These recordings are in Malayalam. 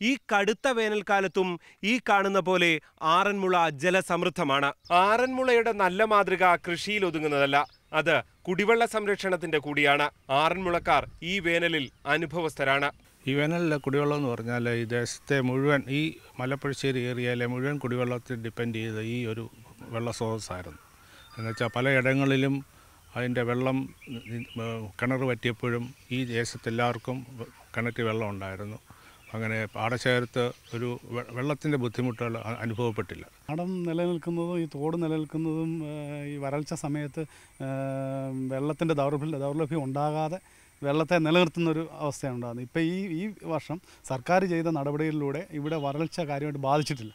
ഈ കടുത്ത വേനൽക്കാലത്തും ഈ കാണുന്ന പോലെ ആറന്മുള ജലസമൃദ്ധമാണ്. ആറന്മുളയുടെ നല്ല മാതൃക കൃഷിയിൽ ഒതുങ്ങുന്നതല്ല അത് കുടിവെള്ള സംരക്ഷണത്തിന്റെ കൂടിയാണ്. ആറന്മുളക്കാർ ഈ വേനലിൽ അനുഭവസ്ഥരാണ്. ഈ വേനലിലെ കുടിവെള്ളം എന്ന് പറഞ്ഞാൽ ഈ ദേശത്തെ മുഴുവൻ ഈ മലപ്പുഴശ്ശേരി ഏരിയയിലെ മുഴുവൻ കുടിവെള്ളത്തിൽ ഡിപ്പെൻഡ് ചെയ്ത ഈ ഒരു വെള്ള സ്രോതസ്സായിരുന്നു. എന്നുവെച്ചാൽ പലയിടങ്ങളിലും അതിന്റെ വെള്ളം കിണർ പറ്റിയപ്പോഴും ഈ ദേശത്തെല്ലാവർക്കും കിണറ്റ് വെള്ളം ഉണ്ടായിരുന്നു. അങ്ങനെ പാടശേഖരത്ത് ഒരു വെള്ളത്തിന്റെ ബുദ്ധിമുട്ടുകൾ അനുഭവപ്പെട്ടില്ല. പാടം നിലനിൽക്കുന്നതും ഈ തോട് നിലനിൽക്കുന്നതും ഈ വരൾച്ച സമയത്ത് വെള്ളത്തിന്റെ ദൗർലഭ്യം ദൗർലഭ്യം ഉണ്ടാകാതെ വെള്ളത്തെ നിലനിർത്തുന്ന ഒരു അവസ്ഥയാണ് ഉണ്ടാകുന്നത്. ഇപ്പോൾ ഈ ഈ വർഷം സർക്കാർ ചെയ്ത നടപടികളിലൂടെ ഇവിടെ വരൾച്ച കാര്യമായിട്ട് ബാധിച്ചിട്ടില്ല.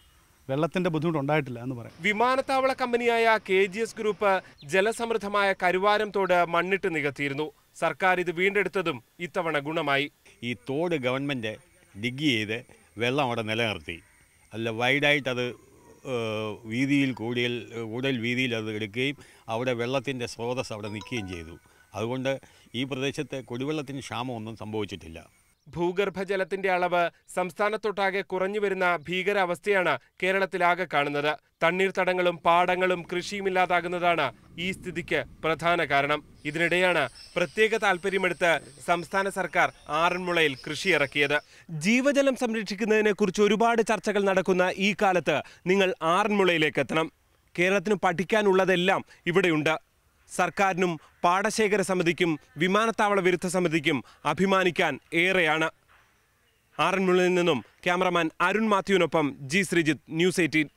വെള്ളത്തിന്റെ ബുദ്ധിമുട്ട് ഉണ്ടായിട്ടില്ല എന്ന് പറയാം. വിമാനത്താവള കമ്പനിയായ കെ ജി എസ് ഗ്രൂപ്പ് ജലസമൃദ്ധമായ കരുവാരം തോട് മണ്ണിട്ട് നികത്തിയിരുന്നു. സർക്കാർ ഇത് വീണ്ടെടുത്തതും ഇത്തവണ ഗുണമായി. ഈ തോട് ഗവൺമെന്റ് ഡിഗ് ചെയ്ത് വെള്ളം അവിടെ നിലനിർത്തി. അല്ല വൈഡായിട്ടത് വീതിയിൽ കൂടിയൽ കൂടുതൽ വീതിയിൽ അത് എടുക്കുകയും അവിടെ വെള്ളത്തിന്റെ സ്രോതസ് അവിടെ നിൽക്കുകയും ചെയ്തു. അതുകൊണ്ട് ഈ പ്രദേശത്ത് കുടിവെള്ളത്തിന് ക്ഷാമമൊന്നും സംഭവിച്ചിട്ടില്ല. ഭൂഗർഭജലത്തിന്റെ അളവ് സംസ്ഥാനത്തൊട്ടാകെ കുറഞ്ഞു വരുന്ന ഭീകരാവസ്ഥയാണ് കേരളത്തിലാകെ കാണുന്നത്. തണ്ണീർത്തടങ്ങളും പാടങ്ങളും കൃഷിയുമില്ലാതാകുന്നതാണ് ഈ സ്ഥിതിക്ക് പ്രധാന കാരണം. ഇതിനിടെയാണ് പ്രത്യേക താൽപ്പര്യമെടുത്ത് സംസ്ഥാന സർക്കാർ ആറന്മുളയിൽ കൃഷി ഇറക്കിയത് ജീവജലം സംരക്ഷിക്കുന്നതിനെ കുറിച്ച് ഒരുപാട് ചർച്ചകൾ നടക്കുന്ന ഈ കാലത്ത് നിങ്ങൾ ആറന്മുളയിലേക്ക് എത്തണം. കേരളത്തിന് പഠിക്കാനുള്ളതെല്ലാം ഇവിടെയുണ്ട്. സർക്കാരിനും പാടശേഖര സമിതിക്കും വിമാനത്താവള വിരുദ്ധ സമിതിക്കും അഭിമാനിക്കാൻ ഏറെയാണ്. ആറന്മുളയിൽ നിന്നും ക്യാമറമാൻ അരുൺ മാത്യുവിനൊപ്പം ജി ശ്രീജിത്ത് ന്യൂസ് എയ്റ്റീൻ.